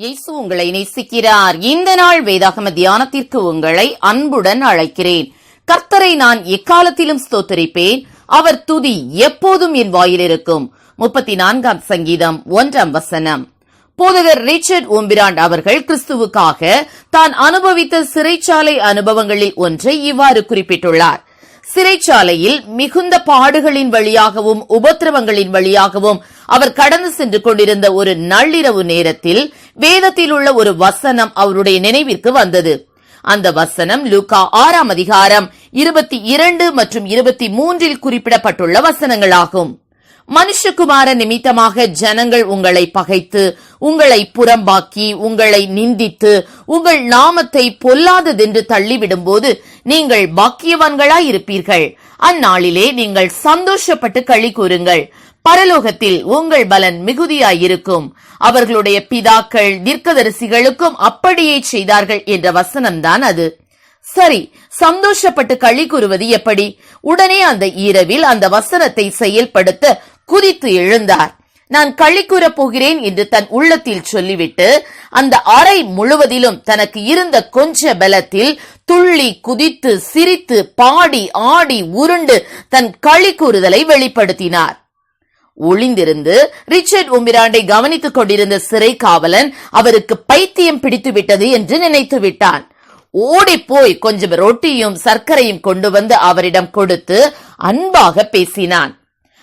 இயேசு உங்களை நேசிக்கிறார். இந்த நாள் வேதாகம தியானத்திற்கு உங்களை அன்புடன் அழைக்கிறேன். கர்த்தரை நான் எக்காலத்திலும் ஸ்தோத்தரிப்பேன். அவர் துதி எப்போதும் என் வாயில் இருக்கும். முப்பத்தி நான்காம் சங்கீதம் ஒன்றாம் வசனம். போதகர் ரிச்சர்ட் ஓம்பிராண்ட் அவர்கள் கிறிஸ்துவுக்காக தான் அனுபவித்த சிறைச்சாலை அனுபவங்களில் ஒன்றை இவ்வாறு குறிப்பிட்டுள்ளார். சிறைச்சாலையில் மிகுந்த பாடுகளின் வழியாகவும் உபத்திரவங்களின் வழியாகவும் அவர் கடந்து சென்று கொண்டிருந்த ஒரு நள்ளிரவு நேரத்தில் வேதத்தில் உள்ள ஒரு வசனம் அவருடைய நினைவிற்கு வந்தது. அந்த வசனம் லூகா ஆறாம் அதிகாரம் இருபத்தி இரண்டு மற்றும் இருபத்தி மூன்றில் குறிப்பிடப்பட்டுள்ள வசனங்களாகும். மனுஷகுமார நிமித்தமாக ஜனங்கள் உங்களை பகைத்து உங்களை புறம்பாக்கி உங்களை நிந்தித்து உங்கள் நாமத்தை பொல்லாததென்று தள்ளிவிடும்போது நீங்கள் பாக்கியவான்களாய் இருப்பீர்கள். அந்நாளிலே நீங்கள் சந்தோஷப்பட்டு களி கூறுங்கள். பரலோகத்தில் உங்கள் பலன் மிகுதியாயிருக்கும். அவர்களுடைய பிதாக்கள் தீர்க்கதரிசிகளுக்கும் அப்படியே செய்தார்கள் என்ற வசனம்தான் அது. சரி சந்தோஷப்பட்டு களி கூறுவது எப்படி? உடனே அந்த இரவில் அந்த வசனத்தை செயல்படுத்த குதித்து எழுந்தார். நான் களி கூறப் போகிறேன் என்று தன் உள்ளத்தில் சொல்லிவிட்டு அந்த அறை முழுவதிலும் தனக்கு இருந்த கொஞ்ச பலத்தில் துள்ளி குதித்து சிரித்து பாடி ஆடி உருண்டு தன் களி கூறுதலை வெளிப்படுத்தினார். ஒளிந்திருந்து ரிச்சர்ட் உமிராண்டை கவனித்துக் கொண்டிருந்த சிறை காவலன் அவருக்கு பைத்தியம் பிடித்து விட்டது என்று நினைத்து விட்டான். ஓடி போய் கொஞ்சம் ரொட்டியும் சர்க்கரையும் கொண்டு வந்து அவரிடம் கொடுத்து அன்பாக பேசினான்.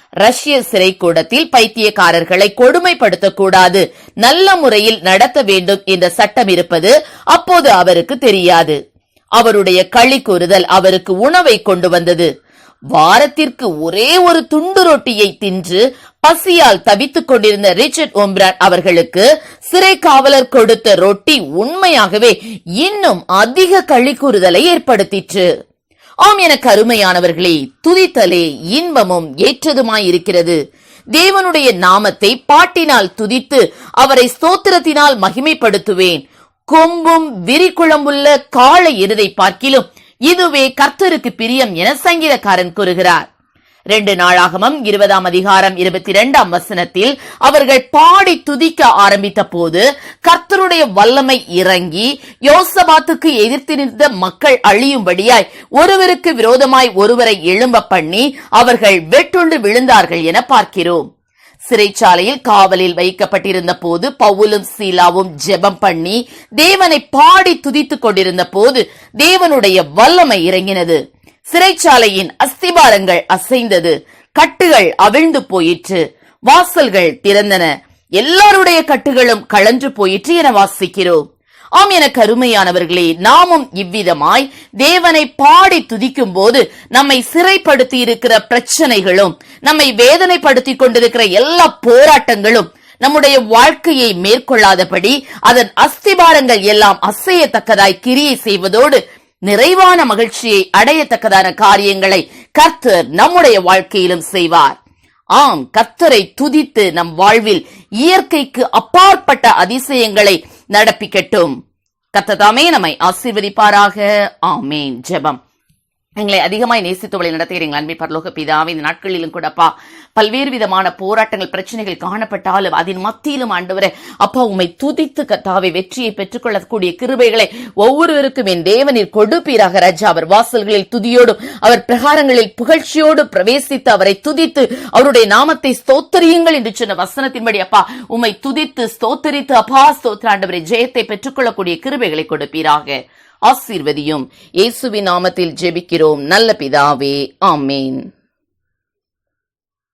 ரஷ்ய சிறைக்கூடத்தில் பைத்தியக்காரர்களை கொடுமைப்படுத்தக்கூடாது. நல்ல முறையில் நடத்த வேண்டும் என்ற சட்டம் இருப்பது அப்போது அவருக்கு தெரியாது. அவருடைய களி கூறுதல் அவருக்கு உணவை கொண்டு வந்தது. வாரத்திற்கு ஒரே ஒரு துண்டு ரொட்டியை தின்று பசியால் தவித்துக் கொண்டிருந்த ரிச்சர்ட் ஓம்ரான் அவர்களுக்கு சிறை காவலர் கொடுத்த ரொட்டி உண்மையாகவே இன்னும் அதிக களி கூறுதலை ஏற்படுத்திற்று. ஆம் என கருமையானவர்களே துதித்தலே இன்பமும் ஏற்றதுமாயிருக்கிறது. தேவனுடைய நாமத்தை பாட்டினால் துதித்து அவரை ஸ்தோத்திரத்தினால் மகிமைப்படுத்துவேன். கொம்பும் விரிக்குழம்புள்ள காளை எருதை பார்க்கிலும் இதுவே கர்த்தருக்கு பிரியம் என சங்கீதக்காரன் கூறுகிறார். ரெண்டு நாளாகமம் இருபதாம் அதிகாரம் இருபத்தி இரண்டாம் வசனத்தில் அவர்கள் பாடி துதிக்க ஆரம்பித்த போது கர்த்தருடைய வல்லமை இறங்கி யோசபாத்துக்கு எதிர்த்து நின்ற மக்கள் அழியும்படியாய் ஒருவருக்கு விரோதமாய் ஒருவரை எழும்ப பண்ணி அவர்கள் வெட்டுண்டு விழுந்தார்கள் என பார்க்கிறோம். சிறைச்சாலையில் காவலில் வைக்கப்பட்டிருந்த போது பவுலும் சீலாவும் ஜெபம் பண்ணி தேவனை பாடி துதித்துக் கொண்டிருந்த போது தேவனுடைய வல்லமை இறங்கினது. சிறைச்சாலையின் அஸ்திபாரங்கள் அசைந்தது. கட்டுகள் அவிழ்ந்து போயிற்று. வாசல்கள் திறந்தன. எல்லாருடைய கட்டுகளும் கலன்று போயிற்று என வாசிக்கிறோம். ஆம் என கருமையானவர்களே நாமும் இவ்விதமாய் தேவனை பாடி துதிக்கும் போது நம்மை சிறைப்படுத்தி இருக்கிற பிரச்சனைகளும் நம்மை வேதனைப்படுத்தி கொண்டிருக்கிற எல்லா போராட்டங்களும் நம்முடைய வாழ்க்கையை மேற்கொள்ளாதபடி அதன் அஸ்திபாரங்கள் எல்லாம் அசையத்தக்கதாய் கிரியை செய்வதோடு நிறைவான மகிழ்ச்சியை அடையத்தக்கதான காரியங்களை கர்த்தர் நம்முடைய வாழ்க்கையிலும் செய்வார். ஆம் கர்த்தரை துதித்து நம் வாழ்வில் இயற்கைக்கு அப்பாற்பட்ட அதிசயங்களை நடப்பிக்கட்டும். கத்ததாமே நம்மை ஆசீர்வதிப்பாராக. ஆமேன். ஜெபம். எங்களை அதிகமாய் நேசித்து வழி நடத்துகிறீங்க அன்பை பரலோக பிதாவே இந்த நாட்களிலும் கூடப்பா பல்வேறு விதமான போராட்டங்கள் பிரச்சனைகள் காணப்பட்டாலும் அதன் மத்தியிலும் ஆண்டவரே அப்பா உமை துதித்து கத்தாவை வெற்றியை பெற்றுக்கொள்ளக்கூடிய கிருபைகளை ஒவ்வொருவருக்கும் என் தேவனில் கொடுப்பீராக ராஜா. அவர் வாசல்களில் துதியோடும் அவர் பிரகாரங்களில் புகழ்ச்சியோடு பிரவேசித்து அவரை துதித்து அவருடைய நாமத்தை ஸ்தோத்தரியுங்கள் என்று சொன்ன வசனத்தின்படி அப்பா உமை துதித்து ஸ்தோத்தரித்து அப்பா ஸ்தோத்ராண்டவரை ஜெயத்தை பெற்றுக்கொள்ளக்கூடிய கிருபைகளை கொடுப்பீராக. ஆசீர்வதியும். இயேசுவின் நாமத்தில் ஜெபிக்கிறோம். நல்ல பிதாவே ஆமேன்.